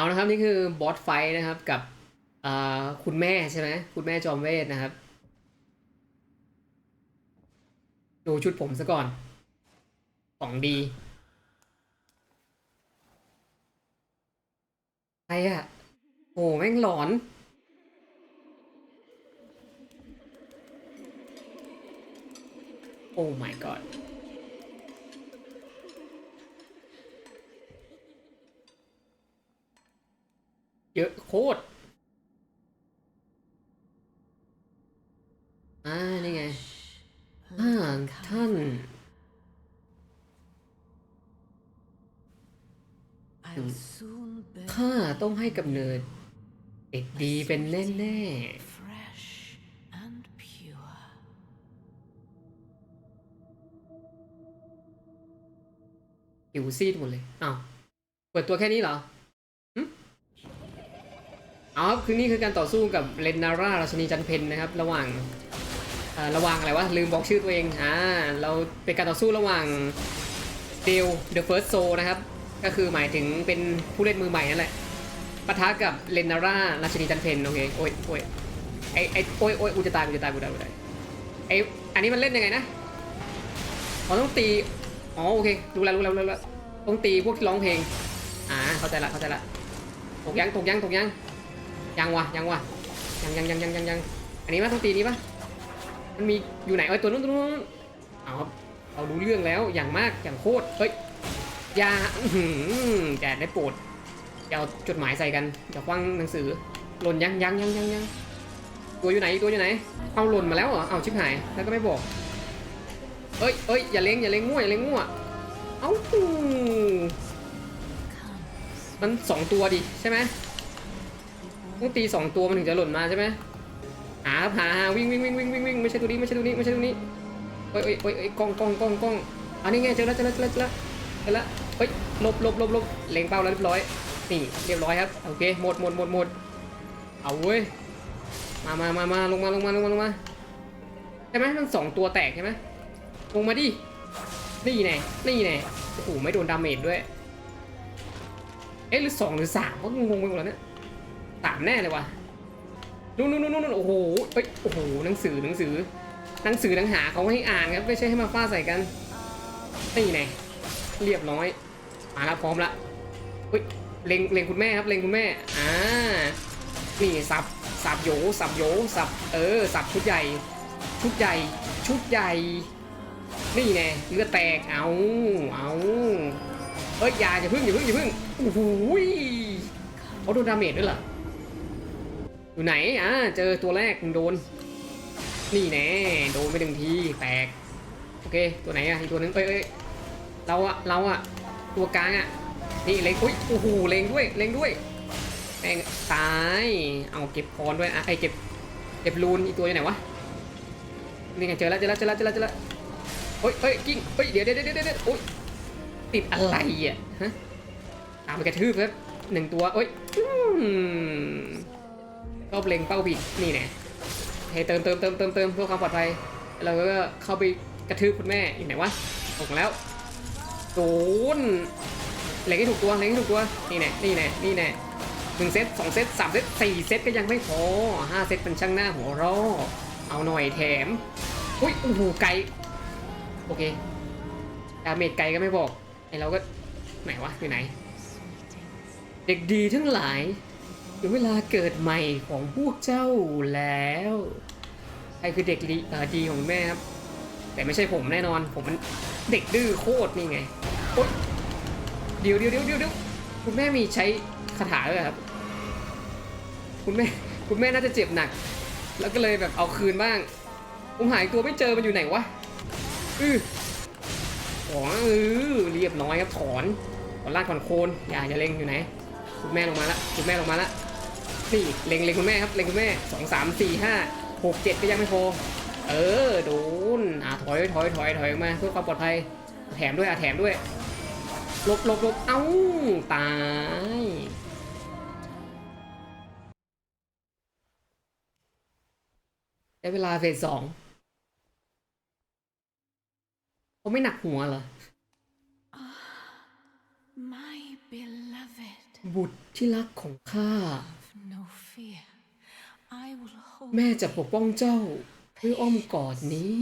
เอานะครับนี่คือบอสไฟนะครับกับคุณแม่ใช่ไหมคุณแม่จอมเวทนะครับ ดูชุดผมซะก่อน ของดีใครอะโอ้แม่งหลอนโอ้ my god เยอะโคตร อ่า นี่ไง อ่า ท่าน I'll soon bear ข้าต้องให้กำเนิดเด็กดีเป็นแน่ fresh and pure. ๆผิวซีดหมดเลย อ้าว เปิดตัวแค่นี้เหรอหึ เอาครับคือนี่คือการต่อสู้กับเลนนาร่าราชนีจันเพนนะครับ ระหว่างระหว่างอะไรวะลืมบอกชื่อตัวเองอ่าเราเป็นการต่อสู้ระหว่างเดลเดอะเฟิร์สโซนะครับ ก็คือหมายถึงเป็นผู้เล่นมือใหม่นั่นแหละปะทะกับเลนนาร่าราชนีจันเพนโอเคโอ้ยโอ้ยไอไอโอ้ยโอ้ยกูจะตายกูจะตายกูจตายกูจตายไออันนี้มันเล่นยังไงนะอ๋อต้องตีอ๋อโอเครู้แล้วรู้แล้วรู้แล้วต้องตีพวกที่ร้องเพลงอ่าเข้าใจละเข้าใจละตกยังตกยังตกยัง ยังวะยังวะยังยังยังยังยังยังอันนี้ปะต้องตีนี้ปะมันมีอยู่ไหนเอ้ยตัวนู้นตัวนู้นเอาครับเรารู้เรื่องแล้วอย่างมากอย่างโคตรเฮ้ยอยาแกได้โปรดอย่าเอาจดหมายใส่กันอย่าคว้างหนังสือหล่นยังยังยังยังยังตัวอยู่ไหนตัวอยู่ไหนเอาหล่นมาแล้วเหรอเอาชิบหายแล้วก็ไม่บอกเอ้ยเอ้ยอย่าเล็งอย่าเล็งมั่วอย่าเล็งมั่วเอ้ามันสองตัวดิใช่ไหม ต้องตีสองตัวมันถึงจะหล่นมาใช่ไหมหาครับหาหาวิ่งวิ่งวิ่งวิ่งวิ่งวิ่งไม่ใช่ตัวนี้ไม่ใช่ตัวนี้ไม่ใช่ตัวนี้เอ้ยเอ้ยเอ้ยเอ้ยกล้องกล้องกล้องกล้องอันนี้ไงเจอแล้วเจอแล้วเจอแล้วเจอแล้วเจอแล้วเฮ้ยลบลบลบลบเล็งเป้าแล้วเรียบร้อยนี่เรียบร้อยครับโอเคหมดหมดหมดหมดเอาเว้ยมามามามาลงมาลงมาลงมาลงมาใช่ไหมมันสองตัวแตกใช่ไหมลงมาดินี่แน่นี่แน่โอ้โหไม่โดนดาเมจด้วยเอ๊ะหรือสองหรือสามก็งงไปหมดแล้วเนี่ย สามแน่เลยว่ะนู่นนู่นนู่นนู่นโอ้โหเอ้ยโอ้โหหนังสือหนังสือ หนังสือหนังหาเขาให้อ่านครับไม่ใช่ให้มาฟาดใส่กันนี่แน่เรียบร้อยมาแล้วพร้อมละเฮ้ยเล็งเล็งคุณแม่ครับเล็งคุณแม่อ่านี่สับสับโยสับโยสับเออสับชุดใหญ่ ชุดใหญ่ ชุดใหญ่ นี่ไงเลือดแตกเอาเอาเอ้ยอย่าอย่าพึ่งอย่าพึ่งอย่าพึ่งโอ้โหยเขาโดนดาเมจด้วยเหรอ อยู่ไหนอะเจอตัวแรกมึงโดน นี่แน่โดนไปหนึ่งทีแตก โอเค ตัวไหนอะอีกตัวหนึงเอ้ยเอ้ยเราอะเราอะตัวกลางอะนี่เล็งอุ้ยโอ้โหเล็งด้วยเล็งด้วยแม่งตายเอาเก็บพรด้วยอะไอเก็บเก็บรูนอีกตัวอยู่ไหนวะนี่ไงเจอแล้วเจอแล้วเจอแล้วเจอแล้วเจอแล้วเฮ้ยเฮ้ยกิ้งเฮ้ยเดี๋ยวเดี๋ยวเดี๋ยวเดี๋ยวโอ๊ยติดอะไรอะฮะตามไปกระทืบครับหนึ่งตัวเอ้ย อืมชอบเล็งเป้าผิดนี่แน่เฮ้เติมเติมเติมเติมเติมเพื่อความปลอดภัยเราก็เข้าไปกระทืบคุณแม่อยู่ไหนวะตกแล้วโดนเล็งให้ถูกตัวเล็งให้ถูกตัวนี่แน่นี่แน่นี่แน่หนึ่งเซตสองเซตสามเซตสี่เซตก็ยังไม่พอห้าเซตเป็นช่างหน้าหัวเรอเอาหน่อยแถมอุ้ยโอ้โหไกลโอเคดาเมจไกลก็ไม่บอกไอเราก็ไหนวะอยู่ไหน เด็กดีทั้งหลาย ถึงเวลาเกิดใหม่ของพวกเจ้าแล้วใครคือเด็กดีลีของแม่ครับ แต่ไม่ใช่ผมแน่นอน ผมมันเด็กดื้อโคตรนี่ไงโอ๊ยเดี๋ยวเดี๋ยวเดี๋ยวเดี๋ยวคุณแม่มีใช้คาถาด้วยครับ คุณแม่คุณแม่น่าจะเจ็บหนัก แล้วก็เลยแบบเอาคืนบ้าง ผมหายตัวไม่เจอมันอยู่ไหนวะอือถอนเออเรียบร้อยครับถอนถอนลากถอนโคนอย่าอย่าเล็งอยู่ไหน คุณแม่ลงมาละคุณแม่ลงมาละ นี่เล็งเล็งคุณแม่ครับเล็งคุณแม่สองสามสี่ห้าหกเจ็ดก็ยังไม่พอเออโดนอะถอยถอยถอยถอยออกมาเพื่อความปลอดภัยแถมด้วยอะแถมด้วยหลบหลบหลบเอ้าตายได้เวลาเฟสสองเขาไม่หนักหัวเหรอ My beloved. บุตรที่รักของข้า แม่จะปกป้องเจ้าด้วยอ้อมกอดนี้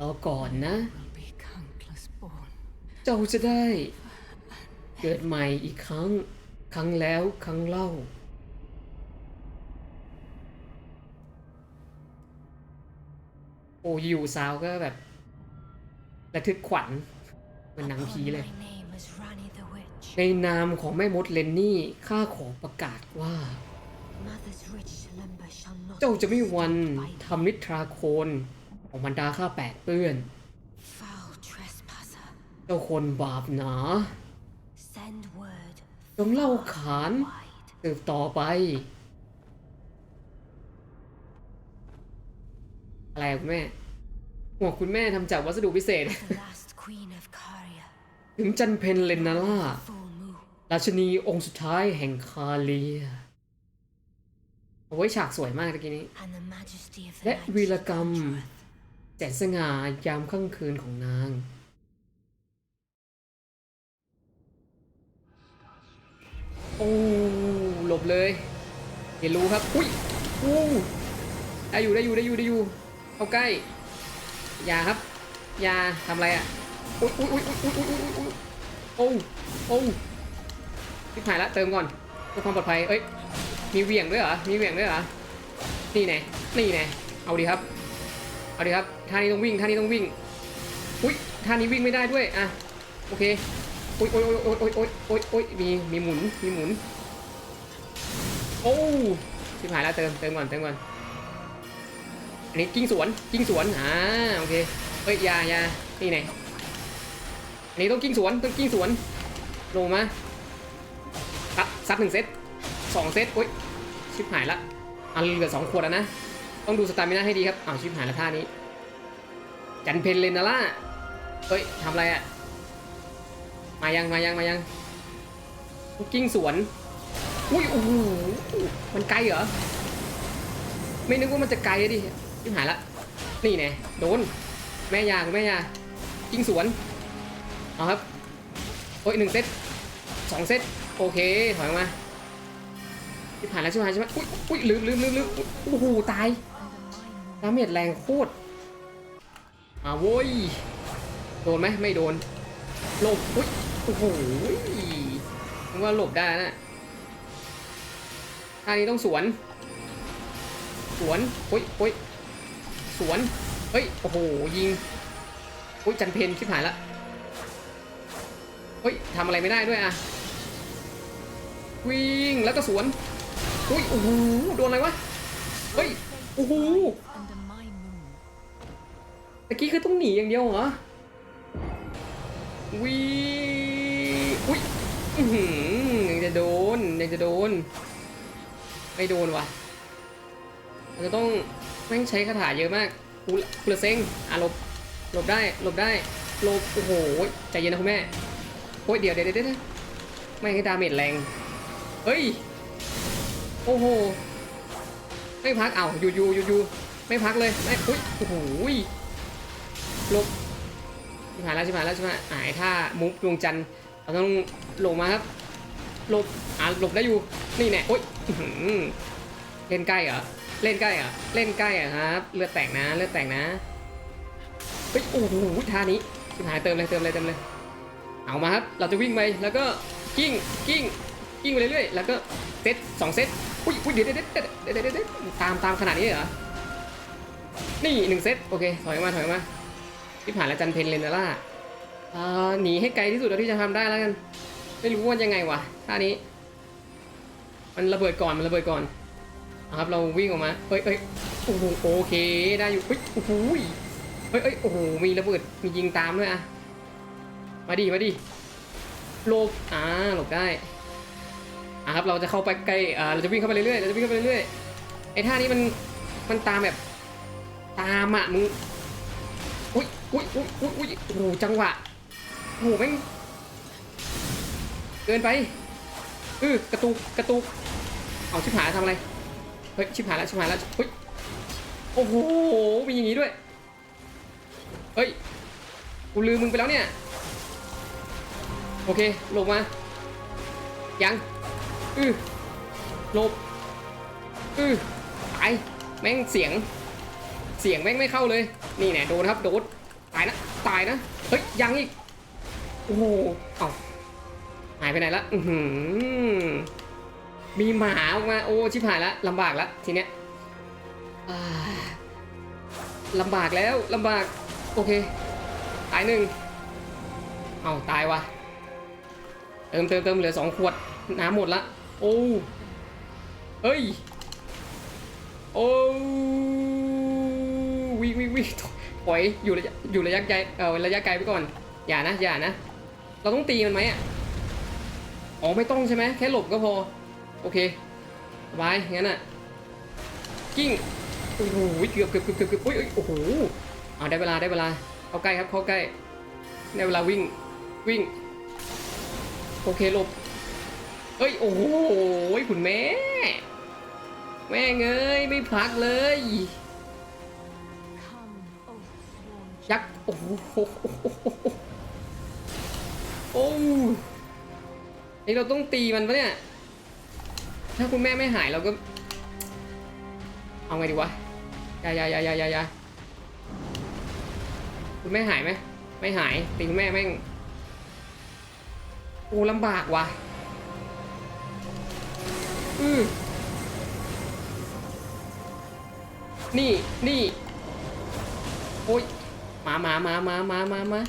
รอก่อนนะ will be countless born. เจ้าจะได้ เกิดใหม่อีกครั้ง ครั้งแล้วครั้งเล่า โอ้อยู่ซาวก็แบบระทึกขวัญเหมันหนังผีเลย My name is Rani the Witch. ในนามของแม่มดเลนนี่ข้าขอประกาศว่า เจ้าจะไม่มี be วัน disturbed by ทำนิทราโคนของบรรดาข้าแปดเปื้อน foul trespasser. เจ้าคนบาปหนา Send word จงเล่าขาน wide. สืบต่อไป อะไรอะคุณแม่หมวกคุณแม่ทำจากวัสดุพิเศษ The last queen of Caria. ถึงจันเพนเลนนาล่า Full moon. ราชินีองค์สุดท้ายแห่งคาเลีย โอ้ยฉากสวยมากตะกี้นี้ And the majesty of the และ night วีร she กรรม conjureth. แสนสง่ายามค่ำคืนของนาง โอ้หลบเลยเห็นรู้ครับ อุ้ยอู้ได้อยู่ได้อยู่ได้อยู่ได้อยู่เข้าใกล้อย่าครับอย่าทำอะไรอะอุ้ยอุ้ยอุ้ยอุ้ยอุ้ยอุ้ยอุ้ยโอ้โอ้ทิพหายละเติมก่อนเพื่อความปลอดภัยเอ้ย มีเหวี่ยงด้วยเหรอ มีเหวี่ยงด้วยเหรอ นี่ไงนี่ไงเอาดีครับ เอาดีครับ ท่านี้ต้องวิ่ง ท่านี้ต้องวิ่ง อุ้ยท่านี้วิ่งไม่ได้ด้วย อะ โอเคโอ้ยโอ้ยโอ้ยโอ้ยโอ้ยโอ้ยโอ้ยมี มีหมุน มีหมุน โอ้ชิบหายแล้วเติม เติมก่อน เติมก่อน อันนี้กิ้งสวน กิ้งสวน อ่า โอเค เฮ้ย ยายานี่ไงอันนี้ต้องกิ้งสวน ต้องกิ้งสวน ลงมาซัดซัดหนึ่งเซต สองเซตโอ้ยชิบหายละอันเหลือสองขวดแล้วนะ ต้องดูสตามิน่าให้ดีครับอ้าวชิบหายละท่านี้ จันเพนเลนนาล่าเฮ้ยทำอะไรอะ่ะ มายังมายังมายังกิ้งสวน อุ้ยโอ้โหมันไกลเหรอ ไม่นึกว่ามันจะไกลอะดิชิบหายละ นี่แน่โดน แม่ยาคุณแม่ยากิ้งสวน เอาครับ โอ้ยหนึ่งเซตสองเซตโอเค ถอยออกมา ชิบหายแล้วใชิบหายใช่ไหมอุ้ยอุ้ยลืมลืมลืมลืมโอ้โหตายดาเมจแรงโคตรอ่าโว้ยโดนไหมไม่โดนหลบอุ้ยโอ้โหนึกว่าหลบได้นะท่านี้ต้องสวน สวนโอ้ยโอ้ยสวนเฮ้ยโอ้โหยิงโอ้ยจันเพนชิบหายละเฮ้ยทำอะไรไม่ได้ด้วยอะวิ่งแล้วก็สวน อุ้ยโอ้โหโดนอะไรวะเฮ้ยโอ้โห Under my moon. ตะกี้คือต้องหนีอย่างเดียวเหรอวิอุ้ยยังจะโดนยังจะโดนไม่โดนว่ะเราจะต้องแม่งใช้คาถาเยอะมากกูกูละเซ็งอะหลบหลบได้หลบได้หลบโอ้โหใจเย็นนะคุณแม่โอ้ยเดี๋ยวเดี๋ยวเดี๋ยวเดี๋ยวไม่ให้ดาเมจแรงเฮ้ย อ้โห ไม่พักเอาอยู่อยู่อยู่อยู่ไม่พักเลยไม่อุ้ยโอ้โหลบชิบหายแล้วชิบหายแล้วชิบหายหายท่ามุกดวงจันทร์เราต้องลงมาครับหลบอ่าหลบได้อยู่นี่แน่โอ๊ยอื้อหือเล่นใกล้เหรอเล่นใกล้เหรอเล่นใกล้เหรอครับ เลือดแตกนะเลือดแตกนะเฮ้ยโอ้โหท่านี้ชิบหายเติมเลยเติมเลยเติมเลย เอามาครับ เราจะวิ่งไปแล้วก็กิ้งกิ้งกิ้งไปเรื่อยๆแล้วก็เซตสองเซต อุ้ยอุ้ยเดี๋ยวเดี๋ยวเดี๋ยวเดี๋ยวเดี๋ยวเดี๋ยวตามตามขนาดนี้เหรอ นี่หนึ่งเซตโอเคถอยมาถอยมาที่ผ่านแล้วจันเพนเลนนาล่าอ่าหนีให้ไกลที่สุดเท่าที่จะทำได้แล้วกัน ไม่รู้ว่ายังไงวะท่านี้ มันระเบิดก่อนมันระเบิดก่อนอครับเราวิ่งออกมาเอ้ยเอ้ยโอ้โหโอเคได้อยู่เฮ้ยโอ้โหยเฮ้ยเอ้ยโอ้โหมีระเบิดมียิงตามด้วยอะมาดิมาดิหลบอ่าหลบได้ อะครับเราจะเข้าไปใกล้อ่าเราจะวิ่งเข้าไปเรื่อยๆเราจะวิ่งเข้าไปเรื่อยๆไอ้ท่านี้มันมันตามแบบตามอะมึงอุ้ยอุ้ยอุ้ยอุ้ยอุ้ยโอ้โหจังหวะโอ้โหแม่งเกินไปเออกระตุกกระตุกเอาชิบหายทำอะไรเฮ้ยชิบหายแล้วชิบหายแล้วเฮ้ยโอ้โหมีอย่างงี้ด้วยเฮ้ยกูลืมมึงไปแล้วเนี่ยโอเคลงมายัง อือหลบอือตายแม่งเสียง เสียงแม่งไม่เข้าเลย นี่แน่โดนครับโดนตายนะตายนะเฮ้ยยังอีกโอ้โหเอ้าหายไปไหนละอือหือมีหมาออกมาโอ้ชิบหายละลำบากละทีเนี้ยลำบากแล้วลำบากโอเคตายหนึ่งเอาตายวะเติมเติมเติมเหลือสองขวดน้ำหมดละ โอ้เฮ้ย โอ้วิ่งวิ่งวิ่งถอยอยู่ระยะอยู่ระยะไกลเออระยะไกลไปก่อน อย่านะ อย่านะ เราต้องตีมันไหมอะ อ๋อ ไม่ต้องใช่ไหม แค่หลบก็พอ โอเคสบายงั้นอะ กิ้ง โอ้โห เกือบเกือบเกือบเกือบเกือบโอ้ยเอ้ยโอ้โหเอาได้เวลาได้เวลา เข้าใกล้ครับ เข้าใกล้ ได้เวลาวิ่ง วิ่ง โอเคหลบ เอ้ย โอ้โหคุณแม่ แม่เอ้ย ไม่พักเลยยักษ์โอ้โหโอ้นี่เราต้องตีมันปะเนี่ย ถ้าคุณแม่ไม่หายเราก็ เอาไงดีวะยายายายายายาคุณแม่หายไหม ไม่หายตีคุณแม่แม่งโอ้ลำบากว่ะ อือนี่นี่โอ้ยมามามามามามามา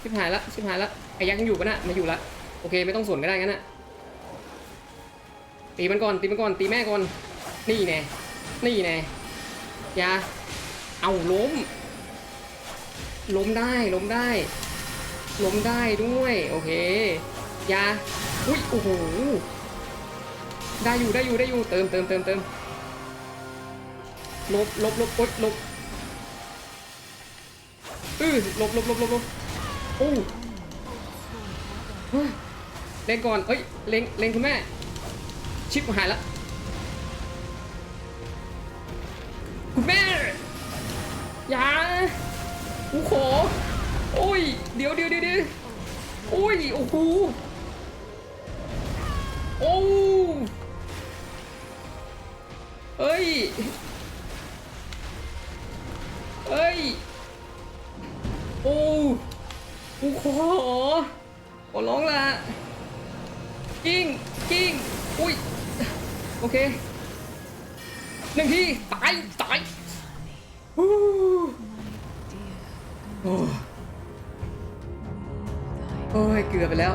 ชิบหายละชิบหายละไอ้ยักษ์ยังอยู่ปะน่ะไมาอยู่ละโอเคไม่ต้องสนก็ได้งั้นน่ะตีมันก่อนตีมันก่อนตีแม่ก่อนนี่แน่นี่แน่ยาเอาล้ม ล้มได้ล้มได้ ล้มได้ด้วย โอเคยาอุ้ยโอ้โห ได้อยู่ได้อยู่ได้อยู่เติมเติมเติมเติมลบลบลบโอ๊ยลบอือลบลบลบลบลบโอ้เล็งก่อนเอ้ยเล็งเล็งคุณแม่ ชิปหายละคุณแม่อย่ากูขอโอ้ยเดี๋ยเดี๋ยวเดี๋ยวเดี๋ยวโอ้ย โอ้โหโอ้ เอ้ยเอ้ย โอ้กูขอ ขอร้องละกิ้งกิ้งอุ้ย โอเค หนึ่งที ตาย ตายฮู้โอ้โอ้ย เกือบไปแล้ว